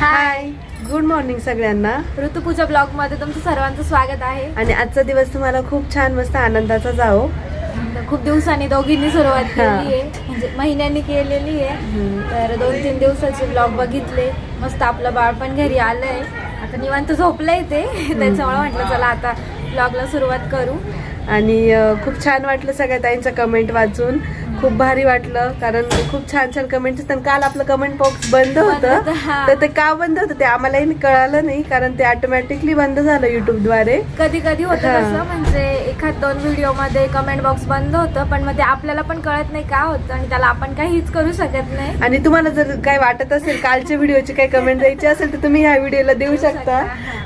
Hi good morning सगळ्यांना. ऋतुपूजा ब्लॉगमध्ये तुमचं सर्वांचं स्वागत आहे. आणि आजचा दिवस तुम्हाला खूप छान मस्त आनंदाचा जाओ खूप दिवसांनी दोघींनी सुरुवात. केली आहे. म्हणजे महिन्यांनी केलेली आहे. तर दोन तीन दिवसाचे ब्लॉग बघितले. मस्त आपलं बाळ पण घरी आलंय. आता निवांत झोपलंय ते. त्याच्यामुळे म्हटलं चला आता ब्लॉगला सुरुवात करू. आणि खूप छान वाटलं सगळ्या ताईंच्या कमेंट वाचून. खूप भारी वाटलं कारण खूप छान छान कमेंट असतात काल आपलं कमेंट बॉक्स बंद होतं. तर ते का बंद होतं ते आम्हालाही कळालं नाही कारण ते ऑटोमॅटिकली बंद झालं युट्यूबद्वारे कधी कधी होतं. तसं म्हणजे एखाद दोन व्हिडिओमध्ये कमेंट बॉक्स बंद होतं पण मग ते आपल्याला पण कळत नाही का होतं आणि त्याला आपण काहीच करू शकत नाही. आणि तुम्हाला जर काय वाटत असेल कालच्या व्हिडिओची काही कमेंट द्यायची असेल तर तुम्ही ह्या व्हिडिओला देऊ शकता.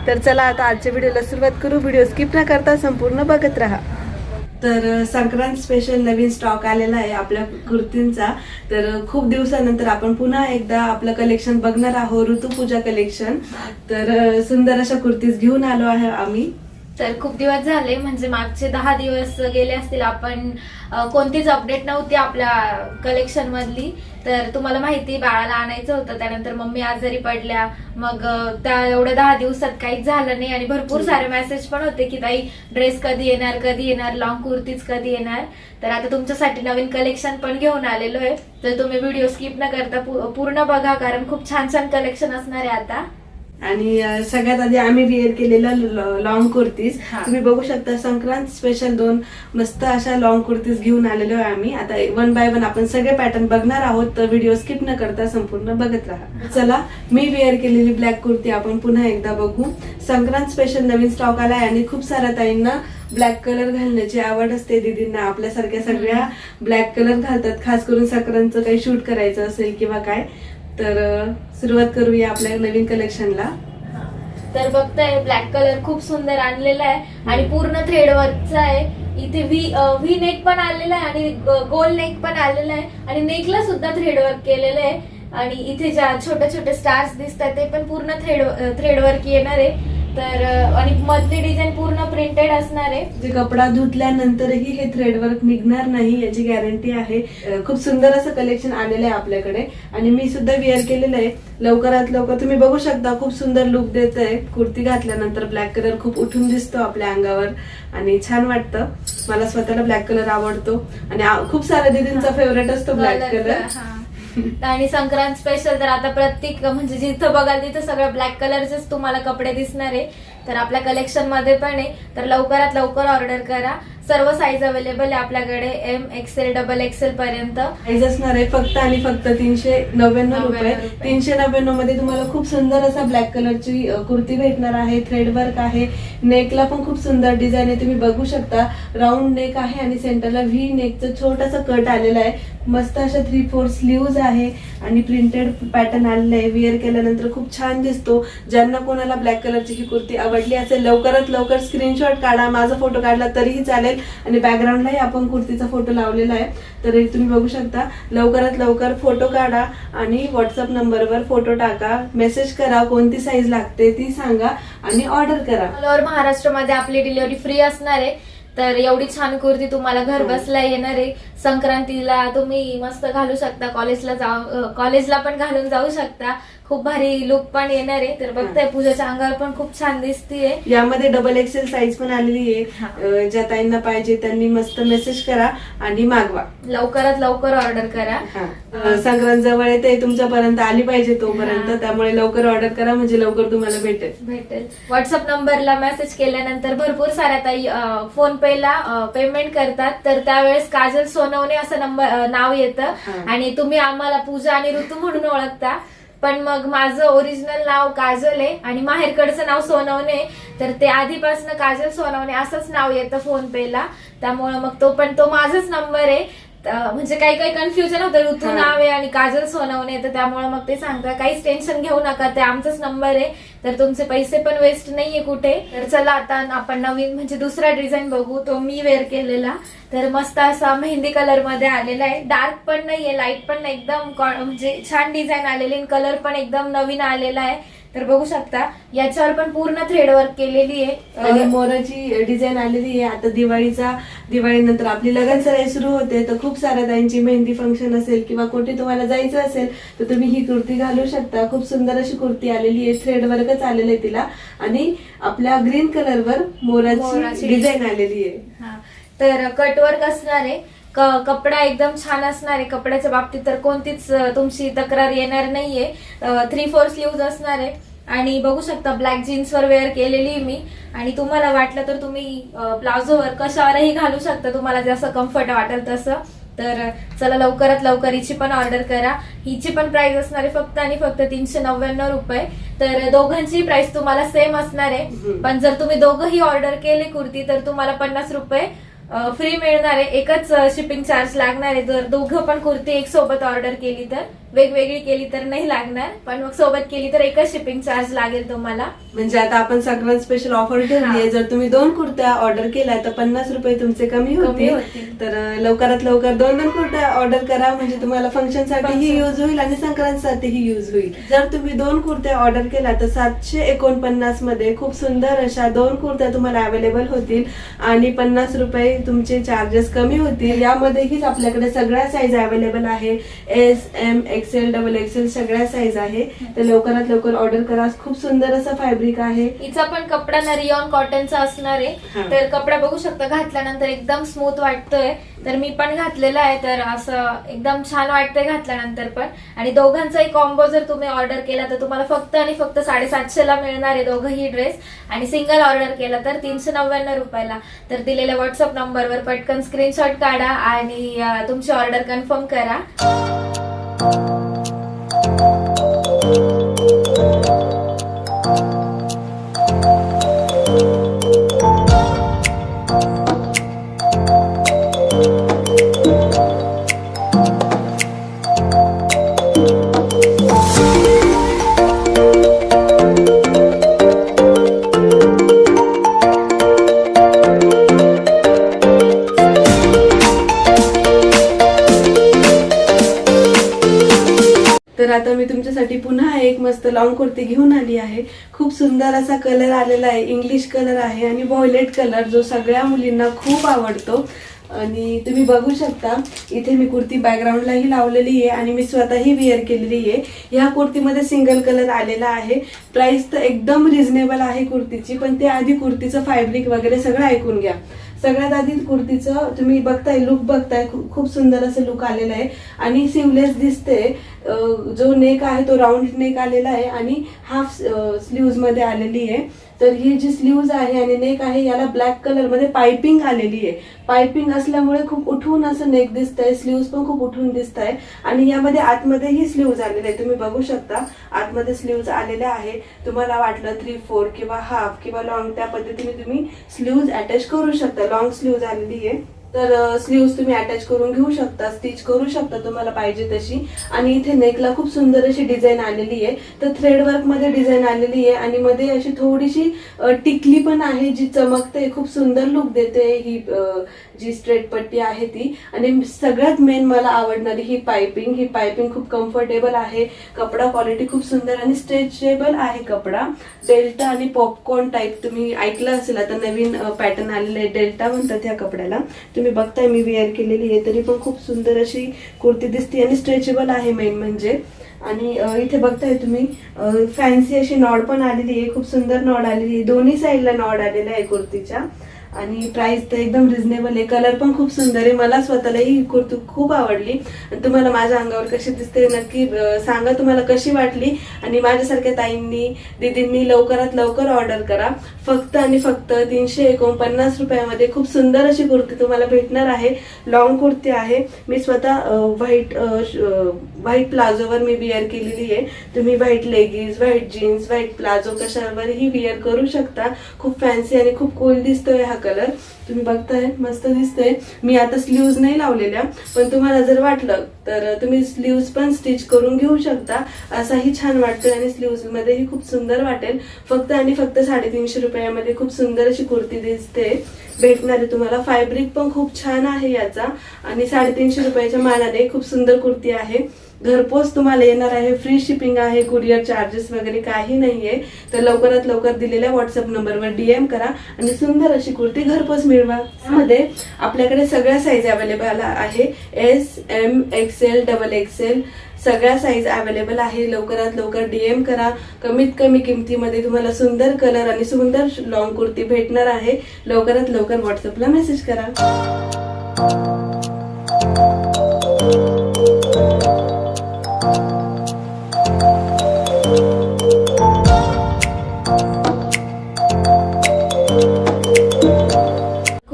तर चला आता आजच्या व्हिडिओला सुरुवात करू. व्हिडिओ स्किप न करता संपूर्ण बघत राहा. तर संक्रांत स्पेशल नवीन स्टॉक आलेला आहे आपल्या कुर्तींचा. तर खूप दिवसानंतर आपण पुन्हा एकदा आपलं कलेक्शन बघणार आहोत ऋतुपूजा कलेक्शन तर सुंदर अशा कुर्तीज घेऊन आलो आहे आम्ही. तर खूप दिवस झाले म्हणजे मागचे दहा दिवस गेले असतील आपण कोणतीच अपडेट नव्हती आपल्या कलेक्शन मधली. तर तुम्हाला माहिती बाळाला आणायचं होतं त्यानंतर मम्मी आजारी पडल्या. मग त्या एवढ्या दहा दिवसात काहीच झालं नाही आणि भरपूर सारे मेसेज पण होते की ताई ड्रेस कधी येणार कधी येणार लॉंग कुर्तीज कधी येणार? तर आता तुमच्यासाठी नवीन कलेक्शन पण घेऊन आलेलो आहे. तर तुम्ही व्हिडिओ स्किप न करता पूर्ण बघा कारण खूप छान छान कलेक्शन असणार आहे आता. आणि सगळ्यात आधी आम्ही वेअर केलेल्या लॉंग कुर्तीज. तुम्ही बघू शकता संक्रांत स्पेशल दोन मस्त अशा लॉंग कुर्तीज घेऊन आलेलो आहे आम्ही. आता वन बाय वन आपण सगळे पॅटर्न बघणार आहोत तर व्हिडिओ स्किप न करता संपूर्ण बघत राहा. चला मी वेअर केलेली ब्लॅक कुर्ती आपण पुन्हा एकदा बघू. संक्रांत स्पेशल नवीन स्टॉक आलाय आणि खूप साऱ्या ताईंना ब्लॅक कलर घालण्याची आवड असते. दीदींना आपल्यासारख्या सगळ्या ब्लॅक कलर घालतात. खास करून संक्रांतचं काही शूट करायचं असेल किंवा काय तर सुरुवात करूया आपल्या नवीन कलेक्शनला तर बघताय ब्लॅक कलर खूप सुंदर आणलेला आहे आणि पूर्ण थ्रेड वर्कचा आहे. इथे व्ही व्ही नेक पण आलेला आहे आणि गोल नेक पण आलेला आहे. आणि नेकला सुद्धा थ्रेड वर्क केलेलं आहे. आणि इथे ज्या छोटे छोटे स्टार्स दिसतात ते पण पूर्ण थ्रेड थ्रेड वर्क येणार आहे. तर आणि मधली डिझाईन पूर्ण प्रिंटेड असणार आहे. जे कपडा धुतल्यानंतरही हे थ्रेडवर्क निघणार नाही याची गॅरंटी आहे. खूप सुंदर असं कलेक्शन आलेलं आहे आपल्याकडे. आणि मी सुद्धा वेअर केलेलं आहे. लवकरात लवकर तुम्ही बघू शकता खूप सुंदर लुक देत आहे कुर्ती घातल्यानंतर ब्लॅक कलर खूप उठून दिसतो आपल्या अंगावर. आणि छान वाटतं. मला स्वतःला ब्लॅक कलर आवडतो. आणि खूप साऱ्या दीदींचा फेवरेट असतो ब्लॅक कलर. आणि संक्रांत स्पेशल तर आता प्रत्येक म्हणजे जिथं बघाल तिथं सगळं ब्लॅक कलरचेच तुम्हाला कपडे दिसणार आहे. तर आपल्या कलेक्शनमध्ये पण आहे. तर लवकरात लवकर ऑर्डर करा. सर्व साईज अवेलेबल आहे आपल्याकडे. एम एक्सेल डबल एक्सेल पर्यंत. प्राइस असणार आहे फक्त आणि फक्त तीनशे नव्याण्णव रुपये. तीनशे नव्याण्णवमध्ये तुम्हाला खूप सुंदर असा ब्लॅक कलरची कुर्ती भेटणार आहे. थ्रेडवर्क आहे. नेकला पण खूप सुंदर डिझाईन आहे. तुम्ही बघू शकता. राऊंड नेक आहे आणि सेंटरला व्ही नेकचं छोटासा कट आलेला आहे. मस्त अशा थ्री फोर स्लीव्ज आहे आणि प्रिंटेड पॅटर्न आलेलं आहे. वेअर केल्यानंतर खूप छान दिसतो. ज्यांना कोणाला ब्लॅक कलरची ही कुर्ती आवडली असेल लवकरात लवकर स्क्रीनशॉट काढा. माझा फोटो काढला तरीही चालेल. आणि बॅकग्राऊंडलाही आपण कुर्तीचा फोटो लावलेला आहे. तर तुम्ही बघू शकता. लवकरात लवकर फोटो काढा आणि व्हॉट्सअप नंबरवर फोटो टाका. मेसेज करा. कोणती साईज लागते ती सांगा आणि ऑर्डर करा. महाराष्ट्रामध्ये आपली डिलिव्हरी फ्री असणार आहे. तर एवढी छान कुर्ती तुम्हाला घर हो. बसल्या येणार आहे. संक्रांतीला तुम्ही मस्त घालू शकता. कॉलेजला जाऊ कॉलेजला पण घालून जाऊ शकता. खूप भारी लुक पण येणार आहे. तर बघताय पूजाच्या अंगावर पण खूप छान दिसतीये. यामध्ये डबल एक्सेल साईज पण आलेली आहे. ज्या ताईंना पाहिजे त्यांनी मस्त मेसेज करा आणि मागवा. लवकरात लवकर ऑर्डर करा. संक्रांत जवळ येते तुमच्यापर्यंत आली पाहिजे तोपर्यंत. त्यामुळे लवकर ऑर्डर करा म्हणजे लवकर तुम्हाला भेटेल. भेटेल. व्हॉट्सअप नंबरला मेसेज केल्यानंतर भरपूर साऱ्या ताई फोन पे ला पेमेंट करतात. तर त्यावेळेस काजल सोनवणे असं नंबर नाव येतं. आणि तुम्ही आम्हाला पूजा आणि ऋतू म्हणून ओळखता. पण मग माझं ओरिजिनल नाव काजल आहे आणि माहेरकडचं नाव सोनवणे तर ते आधीपासून काजल सोनवणे असंच नाव येतं फोन पे ला मग तो पण तो माझाच नंबर आहे. म्हणजे काही काही कन्फ्युजन होतं. ऋतू. नाव आहे आणि काजल सोनवणे तर त्यामुळे मग ते सांगता काहीच टेन्शन घेऊ नका ते आमचाच नंबर आहे. तर तुमचे पैसे पण वेस्ट नाहीये कुठे. तर चला आता आपण नवीन म्हणजे दुसरा डिझाईन बघू. तो मी वेअर केलेला. तर मस्त असा मेहंदी कलरमध्ये आलेला आहे. डार्क पण नाहीये लाइट पण नाही. एकदम म्हणजे छान डिझाईन आलेली कलर पण एकदम नवीन आलेला आहे. तर बघू शकता याच्यावर पण पूर्ण थ्रेड वर्क केलेली आहे. आणि मोराची डिझाईन आलेली आहे. आता दिवाळीचा दिवाळीनंतर आपली लगन सराई सुरू होते. तर खूप साऱ्या ताईंची मेहंदी फंक्शन असेल किंवा कुठे तुम्हाला जायचं असेल तर तुम्ही ही कुर्ती घालू शकता. खूप सुंदर अशी कुर्ती आलेली आहे. थ्रेड वर्कच आलेलं आहे तिला. आणि आपल्या ग्रीन कलरवर मोराची मोराची डिझाईन आलेली आहे. हा. तर कटवर्क असणार आहे. कपडा एकदम छान असणार आहे. कपड्याच्या बाबतीत तर कोणतीच तुमची तक्रार येणार नाहीये. थ्री फोर स्लीव्ह असणार आहे. आणि बघू शकता ब्लॅक जीन्सवर वेअर केलेली मी. आणि तुम्हाला वाटलं तर तुम्ही प्लाझोवर कशावरही घालू शकता. तुम्हाला जसं कम्फर्ट वाटेल तसं. तर चला लवकरात लवकर हिची पण ऑर्डर करा. हिची पण प्राइस असणार आहे फक्त आणि फक्त तीनशे नव्याण्णव रुपये. तर दोघांची प्राइस तुम्हाला सेम असणार आहे. पण जर तुम्ही दोघंही ऑर्डर केले कुर्ती तर तुम्हाला पन्नास रुपये फ्री मिळणार आहे एकच शिपिंग चार्ज लागणार आहे जर दोघं पण कुर्ती एक सोबत ऑर्डर केली तर? वेगवेगळी केली तर नाही लागणार पण मग सोबत केली तर एकच शिपिंग चार्ज लागेल तुम्हाला. म्हणजे आता आपण संक्रांत स्पेशल ऑफर ठेवली हा. जर तुम्ही दोन कुर्त्या ऑर्डर केल्या तर पन्नास रुपये तुमचे कमी होतील. तर लवकरात लवकर दोन दोन कुर्त्या ऑर्डर करा. म्हणजे तुम्हाला फंक्शन Function. युज होईल आणि संक्रांतीसाठीही युज होईल. जर तुम्ही दोन कुर्त्या ऑर्डर केल्या तर सातशे एकोणपन्नासमध्ये खूप सुंदर अशा दोन कुर्त्या तुम्हाला अवेलेबल होतील आणि पन्नास रुपये तुमचे चार्जेस कमी होतील. यामध्येही आपल्याकडे सगळ्या साईज अवेलेबल आहे. S M XL double XL सगळ्या साईज आहे. तर लवकरात लवकर ऑर्डर करा. खूप सुंदर असं फॅब्रिक आहे. हिचा पण कपडा ना रिऑन कॉटनचा असणार आहे. तर कपडा बघू शकता घातल्यानंतर एकदम स्मूथ वाटतोय. तर मी पण घातलेला आहे तर असं एकदम छान वाटतंय घातल्यानंतर पण. आणि दोघांचाही कॉम्बो जर तुम्ही ऑर्डर केला तर तुम्हाला फक्त आणि फक्त साडेसातशे ला मिळणार आहे दोघंही ड्रेस आणि सिंगल ऑर्डर केला तर तीनशे नव्याण्णव रुपयाला. तर दिलेल्या व्हॉट्सअप नंबरवर पटकन स्क्रीनशॉट काढा आणि तुमची ऑर्डर कन्फर्म करा. thank you तर आता मी तुमच्यासाठी पुन्हा एक मस्त लॉंग कुर्ती घेऊन आली आहे. खूप सुंदर असा कलर आलेला आहे. इंग्लिश कलर आहे आणि व्हॉयलेट कलर जो सगळ्या मुलींना खूप आवडतो. आणि तुम्ही बघू शकता इथे मी कुर्ती बॅकग्राऊंडलाही लावलेली आहे आणि मी स्वतःही वेअर केलेली आहे. ह्या कुर्तीमध्ये सिंगल कलर आलेला आहे. प्राईस तर एकदम रिझनेबल आहे कुर्तीची पण ते आधी कुर्तीचं फॅब्रिक वगैरे सगळं ऐकून घ्या. सगळ्यात आधी कुर्तीचं तुम्ही बघताय लुक बघताय खूप सुंदर असं लुक आलेलं आहे. आणि सिवलेस दिसते. जो नेक आहे तो राऊंड नेक आलेला आहे आणि हाफ स्लीव्जमध्ये आलेली आहे. तर ही जी स्लीव्ज आहे आणि नेक आहे याला ब्लॅक कलरमध्ये पायपिंग आलेली आहे. पायपिंग असल्यामुळे खूप उठून असं नेक दिसत आहे स्लीव्ज पण खूप उठून दिसत आहे आणि यामध्ये आतमध्येही स्लीव्ज आलेले आहे तुम्ही बघू शकता आतमध्ये स्लीव्ज आलेल्या आहे. तुम्हाला वाटलं थ्री फोर किंवा हाफ किंवा लॉंग त्या पद्धतीने तुम्ही स्लीव्ज अटॅच करू शकता. लॉंग स्लीव्ज आलेली आहे. तर स्लीव्स तुम्ही अटॅच करून घेऊ शकता स्टिच करू शकता तुम्हाला पाहिजे तशी. आणि इथे नेकला खूप सुंदर अशी डिझाईन आलेली आहे. तर थ्रेड वर्कमध्ये डिझाईन आलेली आहे आणि मध्ये अशी थोडीशी टिकली पण आहे जी चमकते खूप सुंदर लुक देते ही जी स्ट्रेट पट्टी आहे ती. आणि सगळ्यात मेन मला आवडणारी ही पायपिंग ही पायपिंग खूप कम्फर्टेबल आहे. कपडा क्वालिटी खूप सुंदर आणि स्ट्रेचेबल आहे कपडा. डेल्टा आणि पॉपकॉर्न टाईप तुम्ही ऐकलं असेल आता नवीन पॅटर्न आलेलं आहे. डेल्टा म्हणतात ह्या कपड्याला. तुम्ही बघताय मी वेअर केलेली आहे तरी पण खूप सुंदर अशी कुर्ती दिसते आणि स्ट्रेचेबल आहे मेन म्हणजे. आणि इथे बघताय तुम्ही फॅन्सी अशी नॉड पण आलेली आहे. खूप सुंदर नॉड आलेली आहे. दोन्ही साईडला नॉड आलेला आहे कुर्तीच्या. आणि प्राइस तर एकदम रिझनेबल आहे. कलर पण खूप सुंदर आहे. मला स्वतःलाही ही कुर्ती खूप आवडली. आणि तुम्हाला माझ्या अंगावर कशी दिसते नक्की सांगा तुम्हाला कशी वाटली. आणि माझ्यासारख्या ताईंनी दीदींनी लवकरात लवकर ऑर्डर करा. फक्त आणि फक्त तीनशे एकोणपन्नास रुपयामध्ये खूप सुंदर अशी कुर्ती तुम्हाला भेटणार आहे. लॉंग कुर्ती आहे. मी स्वतः व्हाईट व्हाईट प्लाझोवर मी विअर केलेली आहे. तुम्ही white leggings white jeans white palazzo कशावरही विअर करू शकता. खूप फॅन्सी आणि खूप कूल दिसतोय हा कलर. तुम्ही बघताय मस्त दिसतंय. मी आता स्लीव्ज नाही लावलेल्या पण तुम्हाला जर वाटलं तर तुम्ही स्लीव्ज पण स्टिच करून घेऊ शकता. असाही छान वाटतोय आणि स्लीव्ज मध्येही खूप सुंदर वाटेल. फक्त आणि फक्त साडेतीनशे रुपयामध्ये खूप सुंदर अशी कुर्ती दिसते. भेटणारे तुम्हाला फॅब्रिक पण खूप छान आहे याचा. आणि साडेतीनशे रुपयाच्या मानाने खूप सुंदर कुर्ती आहे. घरपोच तुम्हाला येणार आहे. फ्री शिपिंग आहे कुरिअर चार्जेस वगैरे काही नाहीये. तर लवकरात लवकर दिलेल्या व्हॉट्सअप नंबरवर डीएम करा आणि सुंदर अशी कुर्ती घरपोच मिळवा. मध्ये आपल्याकडे सगळ्या साईज अवेलेबल आहे. S M XL double XL सगळ्या साईज अवेलेबल आहे. लवकरात लवकर डीएम करा. कमीत कमी किमतीमध्ये तुम्हाला सुंदर कलर आणि सुंदर लॉंग कुर्ती भेटणार आहे. लवकरात लवकर व्हॉट्सअपला मेसेज करा. खूप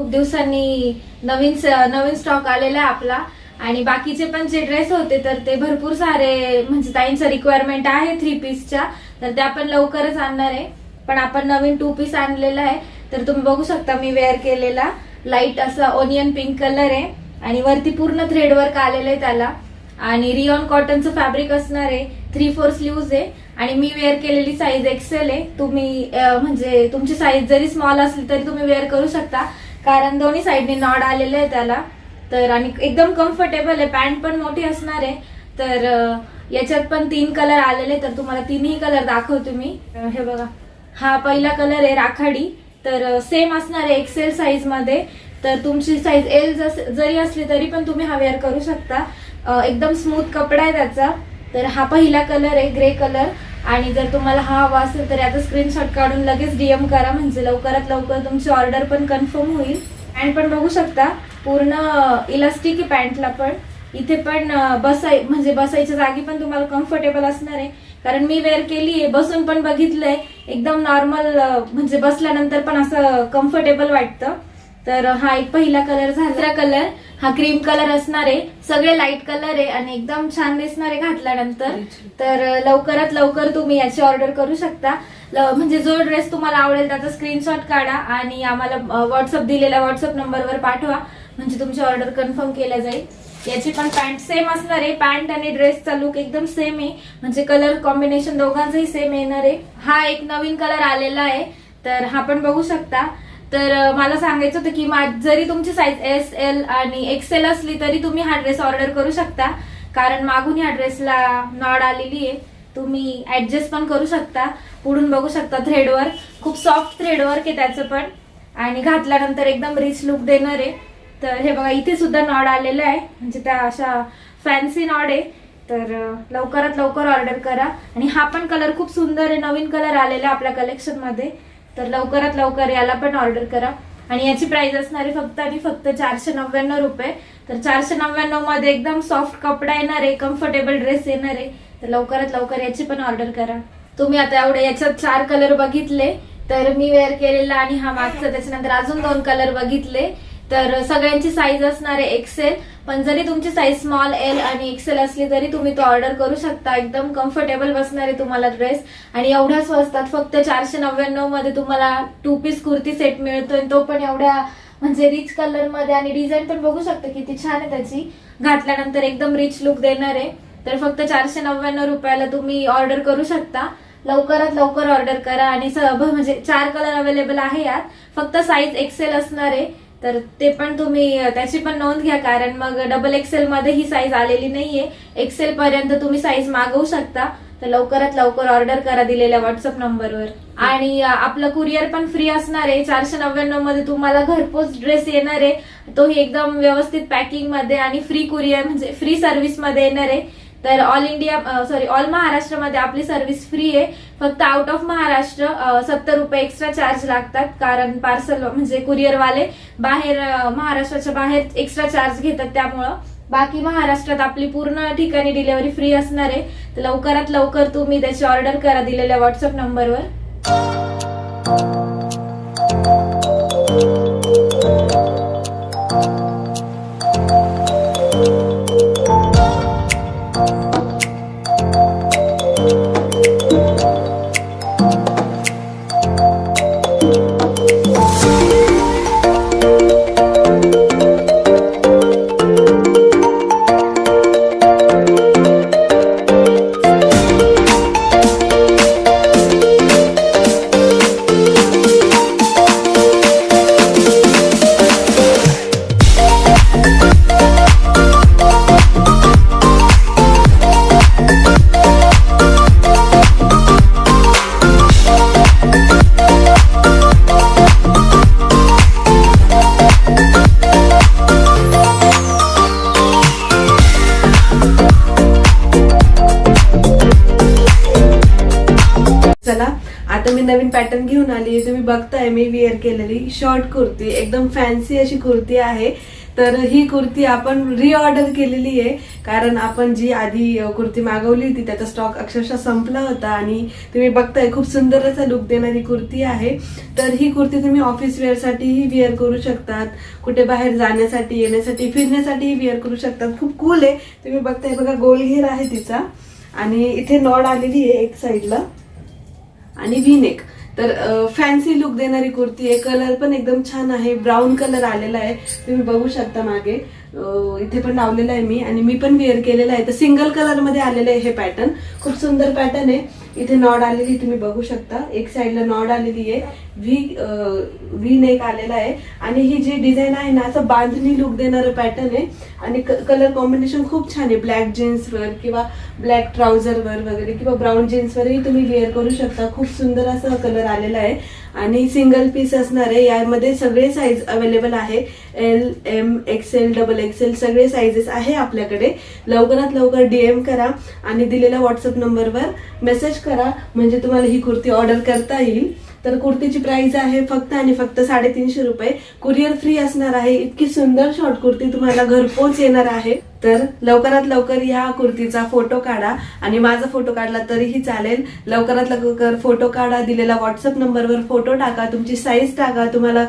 दिवसांनी नवीन नवीन स्टॉक आलेला आहे आपला. आणि बाकीचे पण जे ड्रेस होते तर ते भरपूर सारे म्हणजे ताईंचं रिक्वायरमेंट आहे थ्री पीसच्या तर ते आपण लवकरच आणणार आहे. पण आपण नवीन टू पीस आणलेला आहे. तर तुम्ही बघू शकता मी वेअर केलेला. लाइट असा ओनियन पिंक कलर आहे. आणि वरती पूर्ण थ्रेड वर्क आलेलं आहे त्याला. आणि रिओन कॉटनचं फॅब्रिक असणार आहे. थ्री फोर स्लीव्ज आहे. आणि मी वेअर केलेली साईज एक्सेल आहे. तुम्ही म्हणजे तुमची साईज जरी स्मॉल असली तरी तुम्ही वेअर करू शकता. कारण दोन्ही साईडने नॉड आलेलं आहे त्याला. तर आणि एकदम कम्फर्टेबल आहे. पॅन्ट पण मोठी असणार आहे. तर याच्यात पण तीन कलर आलेले तर तुम्हाला तिन्ही कलर दाखवते मी. हे बघा. हा पहिला कलर आहे राखाडी. तर सेम असणार आहे एक्सेल साईजमध्ये. तर तुमची साईज एल जरी असली तरी पण तुम्ही हा वेअर करू शकता. एकदम स्मूथ कपडा आहे त्याचा. तर हा पहिला कलर आहे ग्रे कलर आणि जर तुम्हाला हा हवा असेल तर याचा स्क्रीनशॉट काढून लगेच डीएम करा. म्हणजे लवकरात लवकर तुमची ऑर्डर पण कन्फर्म होईल. पॅन्ट पण बघू शकता. पूर्ण इलास्टिक आहे पॅन्टला पण. इथे पण बसाय म्हणजे बसायच्या जागी पण तुम्हाला कम्फर्टेबल असणार आहे. कारण मी वेअर केली आहे. बसून पण बघितलंय. एकदम नॉर्मल म्हणजे बसल्यानंतर पण असं कम्फर्टेबल वाटतं. तर हा एक पहिला कलर झाला. कलर हा क्रीम कलर असणार आहे. सगळे लाइट कलर आहे आणि एकदम छान दिसणार आहे घातल्यानंतर. तर लवकरात लवकर तुम्ही याची ऑर्डर करू शकता. ल- म्हणजे जो ड्रेस तुम्हाला आवडेल त्याचा स्क्रीनशॉट काढा आणि आम्हाला व्हॉट्सअप दिलेल्या व्हॉट्सअप नंबरवर पाठवा. म्हणजे तुमची ऑर्डर कन्फर्म केल्या जाईल. याची पण पॅन्ट सेम असणार आहे. पॅन्ट आणि ड्रेसचा लुक एकदम सेम आहे. म्हणजे कलर कॉम्बिनेशन दोघांचाही सेम येणार आहे. हा एक नवीन कलर आलेला आहे. तर हा पण बघू शकता. तर मला सांगायचं होतं की मा- जरी तुमची साईज एस एल आणि एक्सेल असली तरी तुम्ही हा ड्रेस ऑर्डर करू शकता. कारण मागून ह्या ड्रेसला नॉड आलेली आहे. तुम्ही ऍडजस्ट पण करू शकता. पुढून बघू शकता थ्रेडवर खूप सॉफ्ट थ्रेडवर्क आहे त्याचं पण. आणि घातल्यानंतर एकदम रिच लुक देणार आहे. तर हे बघा इथे सुद्धा नॉड आलेलं आहे. म्हणजे त्या अशा फॅन्सी नॉड आहे. तर लवकरात लवकर ऑर्डर करा. आणि हा पण कलर खूप सुंदर आहे. नवीन कलर आलेला आपल्या कलेक्शनमध्ये तर लवकरात लवकर याला पण ऑर्डर करा. आणि याची प्राइस असणार आहे फक्त आणि फक्त चारशे नव्याण्णव रुपये. तर चारशे नव्याण्णवमध्ये एकदम सॉफ्ट कपडा येणार आहे कम्फर्टेबल ड्रेस येणार आहे. तर लवकरात लवकर याची पण ऑर्डर करा. तुम्ही आता एवढे याच्यात चार कलर बघितले तर मी वेअर केलेला आणि हा मागचा. त्याच्यानंतर अजून दोन कलर बघितले. तर सगळ्यांची साईज असणार आहे एक्सेल पण जरी तुमची साईज स्मॉल एल आणि एक्सेल असली तरी तुम्ही तो ऑर्डर करू शकता. एकदम कम्फर्टेबल बसणार आहे तुम्हाला ड्रेस आणि एवढ्या स्वस्तात फक्त चारशे नव्याण्णवमध्ये तुम्हाला टू पीस कुर्ती सेट मिळतोय. आणि तो पण एवढ्या म्हणजे रिच कलरमध्ये आणि डिझाईन पण बघू शकता किती छान आहे त्याची. घातल्यानंतर एकदम रिच लुक देणार आहे. तर फक्त चारशे नव्याण्णव रुपयाला तुम्ही ऑर्डर करू शकता. लवकरात लवकर ऑर्डर करा. आणि म्हणजे चार कलर अवेलेबल आहे यात. फक्त साईज एक्सेल असणार आहे. तर ते पण तुम्ही त्याची पण नोंद घ्या कारण मग डबल एक्सेल मध्ये ही साईज आलेली नाहीये. एक्सेल पर्यंत तुम्ही साईज मागवू शकता. तर लवकरात लवकर ऑर्डर करा दिलेल्या व्हॉट्सअप नंबरवर आणि आपलं कुरिअर पण फ्री असणार आहे. चारशे नव्याण्णवमध्ये तुम्हाला घरपोच ड्रेस येणार आहे. तोही एकदम व्यवस्थित पॅकिंगमध्ये आणि फ्री कुरिअर म्हणजे फ्री सर्व्हिसमध्ये येणार आहे. तर ऑल इंडिया सॉरी ऑल महाराष्ट्रामध्ये आपली सर्व्हिस फ्री आहे. फक्त आउट ऑफ महाराष्ट्र सत्तर रुपये एक्स्ट्रा चार्ज लागतात. कारण पार्सल म्हणजे कुरिअरवाले बाहेर महाराष्ट्राच्या बाहेर एक्स्ट्रा चार्ज घेतात त्यामुळं. बाकी महाराष्ट्रात आपली पूर्ण ठिकाणी डिलेवरी फ्री असणार आहे. तर लवकरात लवकर तुम्ही त्याची ऑर्डर करा दिलेल्या व्हॉट्सअप नंबरवर नवीन पॅटर्न घेऊन आली. तुम्ही बघताय मी विअर केलेली शॉर्ट कुर्ती. एकदम फॅन्सी अशी कुर्ती आहे. तर ही कुर्ती आपण रिऑर्डर केलेली आहे. कारण आपण जी आधी कुर्ती मागवली होती त्याचा स्टॉक अक्षरशः संपला होता आणि तुम्ही बघताय खूप सुंदर असा लुक देणारी कुर्ती आहे. तर ही कुर्ती तुम्ही ऑफिस वेअरसाठीही वेअर करू शकतात. कुठे बाहेर जाण्यासाठी येण्यासाठी फिरण्यासाठीही वेअर करू शकतात. खूप कूल आहे. तुम्ही बघताय बघा गोलघेर आहे तिचा. आणि इथे नॉड आलेली आहे एक साईडला आणि व्हीनेक तर फॅन्सी लुक देणारी कुर्ती आहे. कलर पण एकदम छान आहे. ब्राऊन कलर आलेला आहे. तुम्ही बघू शकता मागे. इथे पण लावलेला आहे मी. आणि मी पण वेअर केलेला आहे. तर सिंगल कलरमध्ये आलेलं आहे हे पॅटर्न खूप सुंदर पॅटर्न आहे. इथे नॉड आलेली तुम्ही बघू शकता. एक साईडला नॉड आलेली आहे. व्ही व्ही नेक आलेला आहे. आणि ही जी डिझाईन आहे ना असं बांधणी लुक देणारं पॅटर्न आहे. आणि कलर कॉम्बिनेशन खूप छान आहे. ब्लॅक जीन्सवर किंवा ब्लॅक ट्राउझरवर वगैरे किंवा ब्राऊन जीन्सवरही तुम्ही वेअर करू शकता. खूप सुंदर असा कलर आलेला आहे. आणि सिंगल पीस असणार आहे. यामध्ये सगळे साईज अवेलेबल आहे. L M XL double XL सगळे साईजेस आहे आपल्याकडे. लवकरात लवकर डीएम करा आणि दिलेल्या व्हॉट्सअप नंबरवर मेसेज करा. म्हणजे तुम्हाला ही कुर्ती ऑर्डर करता येईल. तर कुर्तीची प्राइस आहे फक्त आणि फक्त साडेतीनशे रुपये. कुरिअर फ्री असणार आहे. इतकी सुंदर शॉर्ट कुर्ती तुम्हाला घरपोच येणार आहे. तर लवकरात लवकर ह्या कुर्तीचा फोटो काढा आणि माझा फोटो काढला तरीही चालेल. लवकरात लवकर फोटो काढा दिलेला व्हॉट्सअप नंबरवर फोटो टाका तुमची साईज टाका. तुम्हाला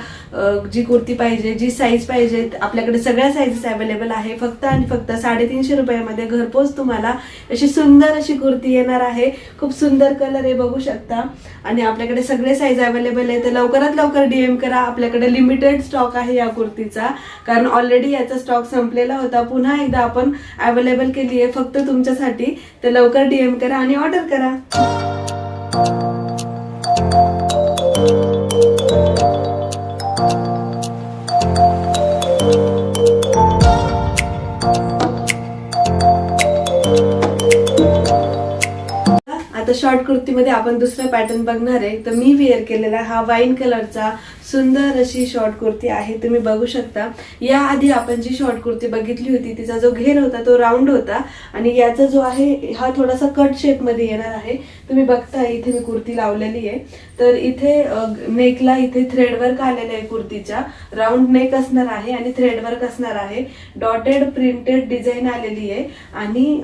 जी कुर्ती पाहिजे जी साईज पाहिजे आपल्याकडे सगळ्या साईजेस अवेलेबल आहे. फक्त आणि फक्त साडेतीनशे रुपयामध्ये घरपोच तुम्हाला अशी सुंदर अशी कुर्ती येणार आहे. खूप सुंदर कलर आहे बघू शकता. आणि आपल्याकडे सगळे साईज अवेलेबल आहे. तर लवकरात लवकर डीएम करा. आपल्याकडे लिमिटेड स्टॉक आहे या कुर्तीचा. कारण ऑलरेडी याचा स्टॉक संपलेला होता. पुन्हा एकदा आपण अवेलेबल केली आहे. फक्त तुमच्यासाठी तर लवकर डीएम करा आणि ऑर्डर करा. आता शॉर्ट कुर्तीमध्ये आपण दुसरा पॅटर्न बघणार आहे. तर मी वेअर केलेला हा वाईन कलरचा सुंदर अशी शॉर्ट कुर्ती आहे तुम्ही बघू शकता. याआधी आपण जी शॉर्ट कुर्ती बघितली होती तिचा जो घेर होता तो राऊंड होता आणि याचा जो आहे हा थोडासा कट शेपमध्ये येणार आहे. तुम्ही बघता इथे मी कुर्ती लावलेली आहे. तर इथे नेकला इथे थ्रेडवर्क आलेलं आहे कुर्तीच्या. राऊंड नेक असणार आहे आणि थ्रेडवर्क असणार आहे. डॉटेड प्रिंटेड डिझाईन आलेली आहे आणि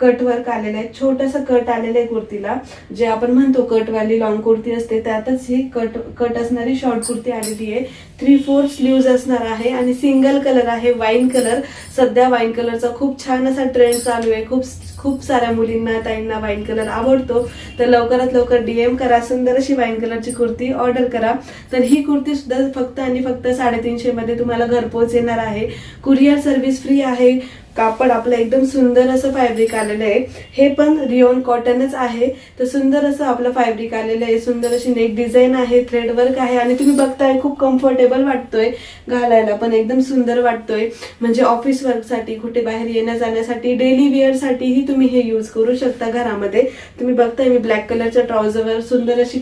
कट वर्क आलेलं आहे. छोटस कट आलेलं आहे कुर्तीला. जे आपण म्हणतो कटवाली लॉंग कुर्ती असते त्यातच ही कट कट असणारी शॉर्ट कुर्ती आलेली आहे थ्री फोर स्लीव्ज असणार आहे आणि सिंगल कलर आहे वाईन कलर सध्या वाईन कलरचा खूप छान असा ट्रेंड चालू आहे. खूप खूप साऱ्या मुलींना ताईंना वाईन कलर आवडतो. तर लवकरात लवकर डीएम करा. सुंदर अशी वाईन कलरची कुर्ती ऑर्डर करा. तर ही कुर्ती सुद्धा फक्त आणि फक्त साडेतीनशे मध्ये तुम्हाला घरपोच येणार आहे. कुरिअर सर्व्हिस फ्री आहे. कापड आपलं एकदम सुंदर असं फॅब्रिक आलेलं आहे. हे पण रिओन कॉटनच आहे. तर सुंदर असं आपलं फॅब्रिक आलेलं आहे. सुंदर अशी नेक डिझाईन आहे. थ्रेड वर्क आहे. आणि तुम्ही बघताय खूप कम्फर्टेबल वाटतोय घालायला पण एकदम सुंदर वाटतोय. म्हणजे ऑफिस वर्कसाठी कुठे बाहेर येण्या जाण्यासाठी डेली वेअरसाठीही तुम्ही हे यूज करू शकता घरामध्ये. तुम्ही बघताय मी ब्लॅक कलरच्या ट्राउझरवर सुंदर अशी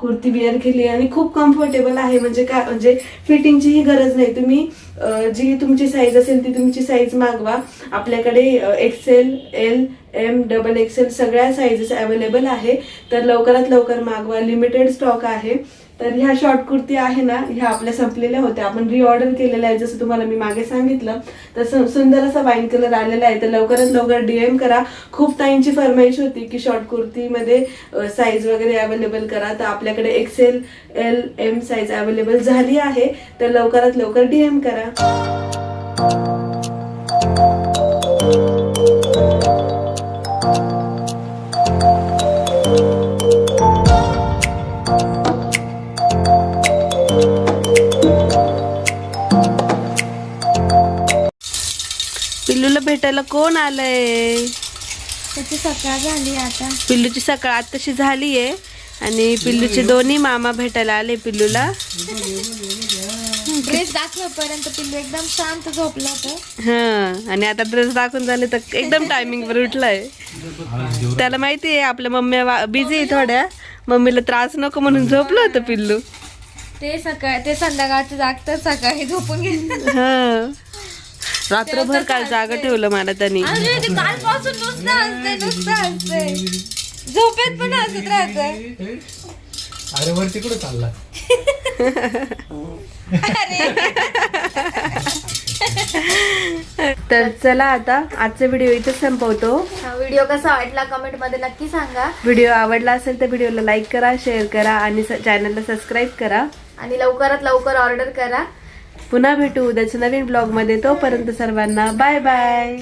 कुर्ती वेअर केली आणि खूप कम्फर्टेबल आहे. म्हणजे काय म्हणजे फिटिंगचीही गरज नाही. तुम्ही जी तुमची साईज असेल ती तुमची साईज मागवा. आपल्याकडे XL L M double XL सगळ्या साईजेस अवेलेबल आहे. तर लवकरात लवकर मागवा. लिमिटेड स्टॉक आहे. तर ह्या शॉर्ट कुर्ती आहे ना ह्या आपल्या संपलेल्या होत्या. आपण रिऑर्डर केलेल्या आहे जसं तुम्हाला मी मागे सांगितलं. तर सुंदर असा वाईन कलर आलेला आहे. तर लवकरात लवकर डीएम करा. खूप ताईंची फरमाईश होती की शॉर्ट कुर्तीमध्ये साईज वगैरे अवेलेबल करा. तर आपल्याकडे XL L M size available झाली आहे. तर लवकरात लवकर डीएम करा. पिल्लूला भेटायला कोण आलंय? त्याची सकाळ झाली आता. पिल्लूची सकाळ आताशी झाली आहे आणि पिल्लूचे दोन्ही मामा भेटायला आले पिल्लूला. ड्रेस दाखवेपर्यंत पिल्लू एकदम शांत झोपला होतं. हा आणि आता ड्रेस दाखवून झाले तर एकदम टायमिंग वर उठलाय. त्याला माहिती आहे आपल्या मम्मी बिझी आहे थोड्या. मम्मीला त्रास नको म्हणून झोपलं होतं पिल्लू. ते सकाळ ते संध्याकाळचं जागतं सकाळी झोपून घेत हा. रात्रभर काल जागा ठेवलं मला त्यांनी. अरे ते कालपासून नुसतं हसते नुसतं हसते झोपेत पण हसत राहत अरे वरती कुठं चालला. तर चला आता आजचा व्हिडिओ इथं संपवतो. हा व्हिडिओ कसा वाटला कमेंटमध्ये नक्की सांगा. व्हिडिओ आवडला असेल तर व्हिडिओला लाईक करा शेअर करा आणि चॅनलला सबस्क्राईब करा. आणि लवकरात लवकर ऑर्डर करा. पुन्हा भेटू उद्याच्या नवीन ब्लॉगमध्ये तोपर्यंत सर्वांना बाय बाय